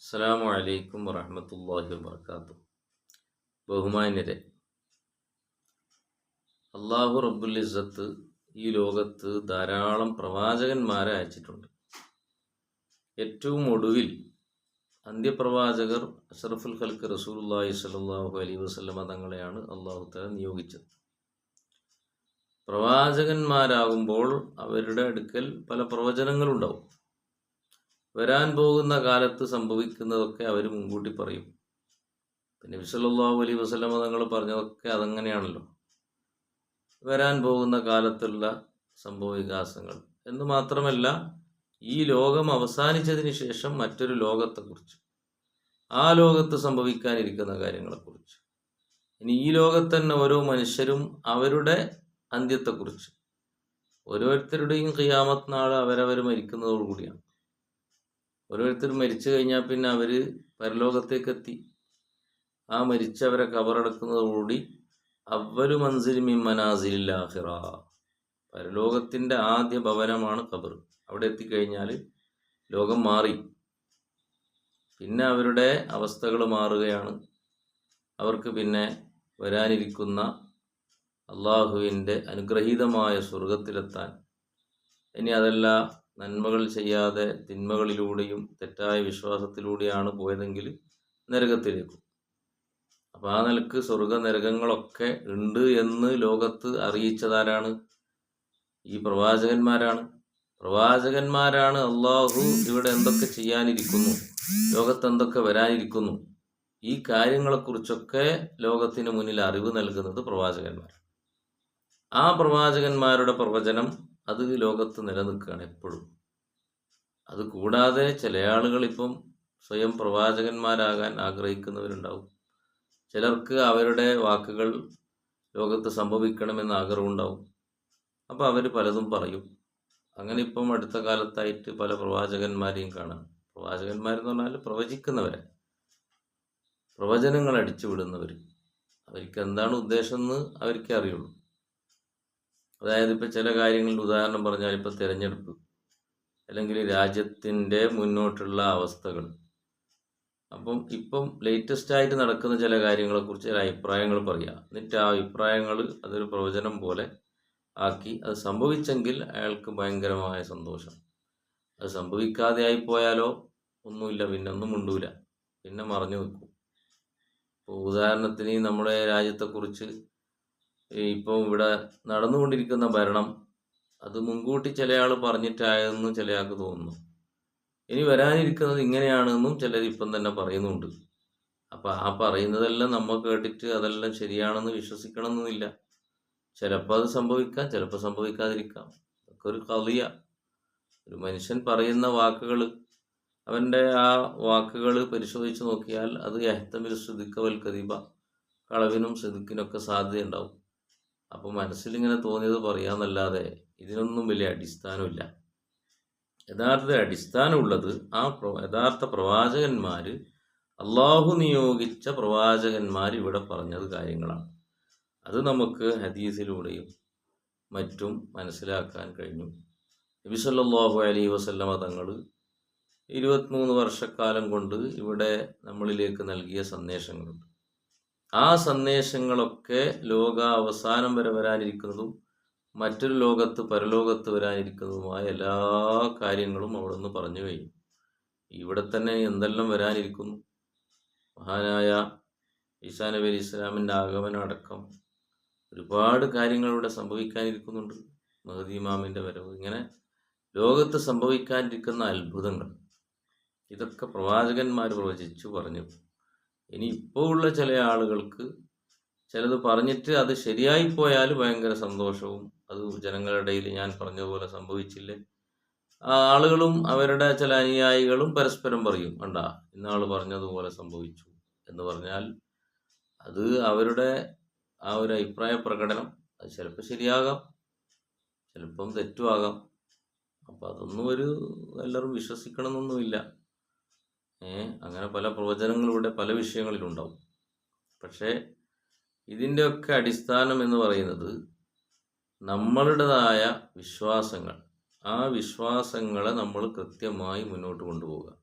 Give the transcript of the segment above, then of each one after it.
അസ്സലാമു അലൈക്കും വറഹമത്തല്ലാഹി വർക്കാത്തു ബഹുമാന്യരെ അള്ളാഹു റബ്ബുൽ ഇസ്സത്ത് ഈ ലോകത്ത് ധാരാളം പ്രവാചകന്മാരെ അയച്ചിട്ടുണ്ട്. ഏറ്റവും ഒടുവിൽ അന്ത്യപ്രവാചകർ അഷറഫുൽ ഖൽക്ക് റസൂലുള്ളാഹി സ്വല്ലല്ലാഹു അലൈഹി വസല്ലമ തങ്ങളെയാണ് അള്ളാഹു തല നിയോഗിച്ചത്. പ്രവാചകന്മാരാകുമ്പോൾ അവരുടെ അടുക്കൽ പല പ്രവചനങ്ങളുണ്ടാവും. വരാൻ പോകുന്ന കാലത്ത് സംഭവിക്കുന്നതൊക്കെ അവർ മുൻകൂട്ടി പറയും. പിന്നെ വിസലല്ലാഹു അലൈഹി വസല്ലമ തങ്ങൾ പറഞ്ഞതൊക്കെ അതങ്ങനെയാണല്ലോ. വരാൻ പോകുന്ന കാലത്തുള്ള സംഭവ വികാസങ്ങൾ എന്ന് മാത്രമല്ല ഈ ലോകം അവസാനിച്ചതിന് ശേഷം മറ്റൊരു ലോകത്തെക്കുറിച്ച് ആ ലോകത്ത് സംഭവിക്കാനിരിക്കുന്ന കാര്യങ്ങളെക്കുറിച്ച്. ഇനി ഈ ലോകത്ത് തന്നെ ഓരോ മനുഷ്യരും അവരുടെ അന്ത്യത്തെക്കുറിച്ച് ഓരോരുത്തരുടെയും ഖിയാമത്ത് നാൾ അവരവർ മരിക്കുന്നതോടുകൂടിയാണ്. ഓരോരുത്തർ മരിച്ചു കഴിഞ്ഞാൽ പിന്നെ അവർ പരലോകത്തേക്കെത്തി. ആ മരിച്ചവരെ കബറടക്കുന്നതോടുകൂടി അവരു മൻസിൽ മിൻ മനാസിലിൽ ആഹിറ പരലോകത്തിന്റെ ആദ്യ ഭവനമാണ് ഖബർ. അവിടെ എത്തിക്കഴിഞ്ഞാൽ ലോകം മാറി. പിന്നെ അവരുടെ അവസ്ഥകൾ മാറുകയാണ്. അവർക്ക് പിന്നെ വരാനിരിക്കുന്ന അള്ളാഹുവിന്റെ അനുഗ്രഹീതമായ സ്വർഗത്തിലെത്താൻ ഇനി അതല്ല നന്മകൾ ചെയ്യാതെ തിന്മകളിലൂടെയും തെറ്റായ വിശ്വാസത്തിലൂടെയാണ് പോയതെങ്കിൽ നരകത്തിലേക്കും. അപ്പോൾ ആ നിലയ്ക്ക് സ്വർഗ നരകങ്ങളൊക്കെ ഉണ്ട് എന്ന് ലോകത്ത് അറിയിച്ചതാരാണ്? ഈ പ്രവാചകന്മാരാണ്. പ്രവാചകന്മാരാണ് അള്ളാഹു ഇവിടെ എന്തൊക്കെ ചെയ്യാനിരിക്കുന്നു ലോകത്ത് എന്തൊക്കെ വരാനിരിക്കുന്നു ഈ കാര്യങ്ങളെക്കുറിച്ചൊക്കെ ലോകത്തിന് മുന്നിൽ അറിവ് നൽകുന്നത് പ്രവാചകന്മാർ ആ പ്രവാചകന്മാരുടെ പ്രവചനം അത് ലോകത്ത് നിലനിൽക്കുകയാണ് എപ്പോഴും. അത് കൂടാതെ ചില ആളുകൾ ഇപ്പം സ്വയം പ്രവാചകന്മാരാകാൻ ആഗ്രഹിക്കുന്നവരുണ്ടാവും. ചിലർക്ക് അവരുടെ വാക്കുകൾ ലോകത്ത് സംഭവിക്കണമെന്ന് ആഗ്രഹമുണ്ടാവും. അപ്പോൾ അവർ പലതും പറയും. അങ്ങനെ ഇപ്പം അടുത്ത കാലത്തായിട്ട് പല പ്രവാചകന്മാരെയും കാണാം. പ്രവാചകന്മാരെന്ന് പറഞ്ഞാൽ പ്രവചിക്കുന്നവരെ. പ്രവചനങ്ങൾ അടിച്ചു വിടുന്നവർ അവർക്ക് എന്താണ് ഉദ്ദേശം എന്ന് അവർക്കേ അറിയുള്ളൂ അതായത് ഇപ്പൊ ചില കാര്യങ്ങളുടെ ഉദാഹരണം പറഞ്ഞാൽ ഇപ്പൊ തിരഞ്ഞെടുപ്പ് അല്ലെങ്കിൽ രാജ്യത്തിന്റെ മുന്നോട്ടുള്ള അവസ്ഥകൾ. അപ്പം ഇപ്പം ലേറ്റസ്റ്റ് ആയിട്ട് നടക്കുന്ന ചില കാര്യങ്ങളെക്കുറിച്ച് ചില അഭിപ്രായങ്ങൾ പറയുക എന്നിട്ട് ആ അഭിപ്രായങ്ങൾ അതൊരു പ്രവചനം പോലെ ആക്കി അത് സംഭവിച്ചെങ്കിൽ അയാൾക്ക് ഭയങ്കരമായ സന്തോഷം. അത് സംഭവിക്കാതെ ആയിപ്പോയാലോ? ഒന്നുമില്ല പിന്നെ ഒന്നും മുണ്ടൂല. പിന്നെ മറഞ്ഞു നിൽക്കും. ഇപ്പോൾ ഉദാഹരണത്തിന് നമ്മുടെ രാജ്യത്തെക്കുറിച്ച് ഇപ്പം ഇവിടെ നടന്നുകൊണ്ടിരിക്കുന്ന ഭരണം അത് മുൻകൂട്ടി ചില ആൾ പറഞ്ഞിട്ടായെന്നും ആൾക്ക് തോന്നുന്നു. ഇനി വരാനിരിക്കുന്നത് ഇങ്ങനെയാണെന്നും ചിലർ ഇപ്പം തന്നെ പറയുന്നുണ്ട്. അപ്പം ആ പറയുന്നതെല്ലാം നമ്മൾ കേട്ടിട്ട് അതെല്ലാം ശരിയാണെന്ന് വിശ്വസിക്കണമെന്നില്ല. ചിലപ്പോൾ അത് സംഭവിക്കാം ചിലപ്പോൾ സംഭവിക്കാതിരിക്കാം. ഒക്കെ ഒരു കളിയ ഒരു മനുഷ്യൻ പറയുന്ന വാക്കുകൾ അവന്റെ ആ വാക്കുകൾ പരിശോധിച്ച് നോക്കിയാൽ അത് എഹത്തമിൽ ശ്രുതിക്കവൽ കതിബ കളവിനും ശ്രുതിക്കിനൊക്കെ സാധ്യതയുണ്ടാവും. അപ്പോൾ മനസ്സിലിങ്ങനെ തോന്നിയത് പറയാമെന്നല്ലാതെ ഇതിനൊന്നും വലിയ അടിസ്ഥാനമില്ല. യഥാർത്ഥ അടിസ്ഥാനമുള്ളത് ആ യഥാർത്ഥ പ്രവാചകന്മാർ അള്ളാഹു നിയോഗിച്ച പ്രവാചകന്മാർ ഇവിടെ പറഞ്ഞത് കാര്യങ്ങളാണ്. അത് നമുക്ക് ഹദീസിലൂടെയും മറ്റും മനസ്സിലാക്കാൻ കഴിഞ്ഞു. നബി സല്ലല്ലാഹു അലൈഹി വസല്ലമ തങ്ങൾ ഇരുപത്തിമൂന്ന് വർഷക്കാലം കൊണ്ട് ഇവിടെ നമ്മളിലേക്ക് നൽകിയ സന്ദേശങ്ങളുണ്ട്. ആ സന്ദേശങ്ങളൊക്കെ ലോക അവസാനം വരെ വരാനിരിക്കുന്നതും മറ്റൊരു ലോകത്ത് പരലോകത്ത് വരാനിരിക്കുന്നതുമായ എല്ലാ കാര്യങ്ങളും അവിടെ നിന്ന് പറഞ്ഞു കഴിഞ്ഞു. ഇവിടെ തന്നെ എന്തെല്ലാം വരാനിരിക്കുന്നു? മഹാനായ ഈസാ നബി അലി ഇസ്ലാമിന്റെ ആഗമനം അടക്കം ഒരുപാട് കാര്യങ്ങൾ ഇവിടെ സംഭവിക്കാനിരിക്കുന്നുണ്ട്. മഹദി ഇമാമിന്റെ വരവ് ഇങ്ങനെ ലോകത്ത് സംഭവിക്കാനിരിക്കുന്ന അത്ഭുതങ്ങൾ. ഇതൊക്കെ പ്രവാചകന്മാർ പ്രവചിച്ചു പറഞ്ഞു. ഇനി ഇപ്പോൾ ഉള്ള ചില ആളുകൾക്ക് ചിലത് പറഞ്ഞിട്ട് അത് ശരിയായി പോയാൽ ഭയങ്കര സന്തോഷവും അത് ജനങ്ങളുടെ ഇടയിൽ ഞാൻ പറഞ്ഞതുപോലെ സംഭവിച്ചില്ലേ? ആളുകളും അവരുടെ ചില അനുയായികളും പരസ്പരം പറയും കണ്ട ഇന്നാൾ പറഞ്ഞതുപോലെ സംഭവിച്ചു. എന്ന് പറഞ്ഞാൽ അത് അവരുടെ ആ ഒരു അഭിപ്രായ പ്രകടനം അത് ചിലപ്പോൾ ശരിയാകാം ചിലപ്പം തെറ്റുമാകാം അപ്പം അതൊന്നും ഒരു എല്ലാവരും വിശ്വസിക്കണമെന്നൊന്നുമില്ല. അങ്ങനെ പല പ്രവചനങ്ങളിലൂടെ പല വിഷയങ്ങളിലുണ്ടാവും. പക്ഷേ ഇതിന്റെയൊക്കെ അടിസ്ഥാനം എന്ന് പറയുന്നത് നമ്മളുടേതായ വിശ്വാസങ്ങൾ. ആ വിശ്വാസങ്ങളെ നമ്മൾ കൃത്യമായി മുന്നോട്ട് കൊണ്ടുപോകുക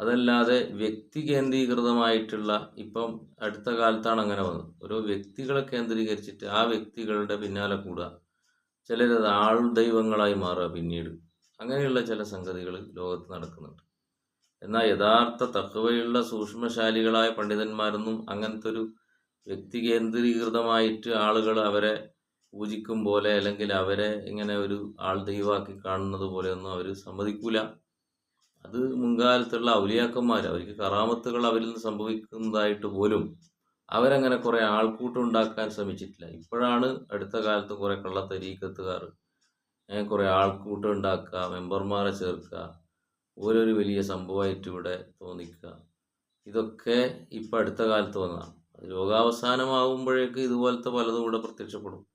അതല്ലാതെ വ്യക്തി കേന്ദ്രീകൃതമായിട്ടുള്ള ഇപ്പം അടുത്ത കാലത്താണ് അങ്ങനെ വന്നത്. ഓരോ വ്യക്തികളെ കേന്ദ്രീകരിച്ചിട്ട് ആ വ്യക്തികളുടെ പിന്നാലെ കൂടുക. ചിലരത് ആൾ ദൈവങ്ങളായി മാറുക പിന്നീട്. അങ്ങനെയുള്ള ചില സംഗതികൾ ലോകത്ത് നടക്കുന്നുണ്ട്. എന്നാൽ യഥാർത്ഥ തക്കവയുള്ള സൂക്ഷ്മശാലികളായ പണ്ഡിതന്മാരൊന്നും അങ്ങനത്തെ ഒരു വ്യക്തി കേന്ദ്രീകൃതമായിട്ട് ആളുകൾ അവരെ പൂജിക്കും പോലെ അല്ലെങ്കിൽ അവരെ ഇങ്ങനെ ഒരു ആൾ ദൈവമാക്കി കാണുന്നത് പോലെയൊന്നും അവർ സമ്മതിക്കൂല. അത് മുൻകാലത്തുള്ള ഔലിയാക്കന്മാർ അവർക്ക് കറാമത്തുകൾ അവരിൽ നിന്ന് സംഭവിക്കുന്നതായിട്ട് പോലും അവരങ്ങനെ കുറേ ആൾക്കൂട്ടം ഉണ്ടാക്കാൻ ശ്രമിച്ചിട്ടില്ല. ഇപ്പോഴാണ് അടുത്ത കാലത്ത് കുറേ കള്ളത്തരീക്കത്തുകാർ കുറേ ആൾക്കൂട്ടം ഉണ്ടാക്കുക മെമ്പർമാരെ ചേർക്കുക ഓരോരു വലിയ സംഭവമായിട്ട് ഇവിടെ തോന്നിക്കുക. ഇതൊക്കെ ഇപ്പം അടുത്ത കാലത്ത് വന്നതാണ്. ലോകാവസാനമാകുമ്പോഴേക്ക് ഇതുപോലത്തെ പലതും ഇവിടെ പ്രത്യക്ഷപ്പെടും.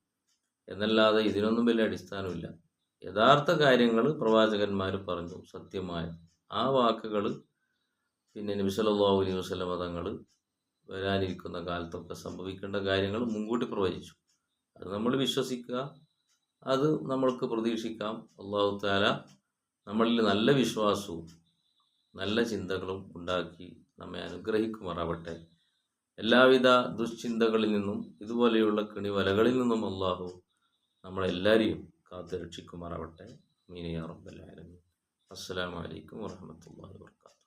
എന്നല്ലാതെ ഇതിനൊന്നും വലിയ അടിസ്ഥാനമില്ല. യഥാർത്ഥ കാര്യങ്ങൾ പ്രവാചകന്മാർ പറഞ്ഞു. സത്യമായ ആ വാക്കുകൾ പിന്നെ നിമിഷലോ അലൈഹി വസ്ലം തങ്ങൾ വരാനിരിക്കുന്ന കാലത്തൊക്കെ സംഭവിക്കേണ്ട കാര്യങ്ങൾ മുൻകൂട്ടി പ്രവചിച്ചു. അത് നമ്മൾ വിശ്വസിക്കുക. അത് നമ്മൾക്ക് പ്രതീക്ഷിക്കാം. അള്ളാഹു താല നമ്മളിൽ നല്ല വിശ്വാസവും നല്ല ചിന്തകളും ഉണ്ടാക്കി നമ്മെ അനുഗ്രഹിക്കുമാറാവട്ടെ. എല്ലാവിധ ദുശ്ചിന്തകളിൽ നിന്നും ഇതുപോലെയുള്ള കിണിവലകളിൽ നിന്നും അള്ളാഹു നമ്മളെല്ലാവരെയും കാത്തു രക്ഷിക്കുമാറാവട്ടെ മീനിയാ റബ്ബൽ ആലമീൻ. അസ്സലാമു അലൈക്കും വറഹ്മത്തുള്ളാഹി വബറകാതുഹു.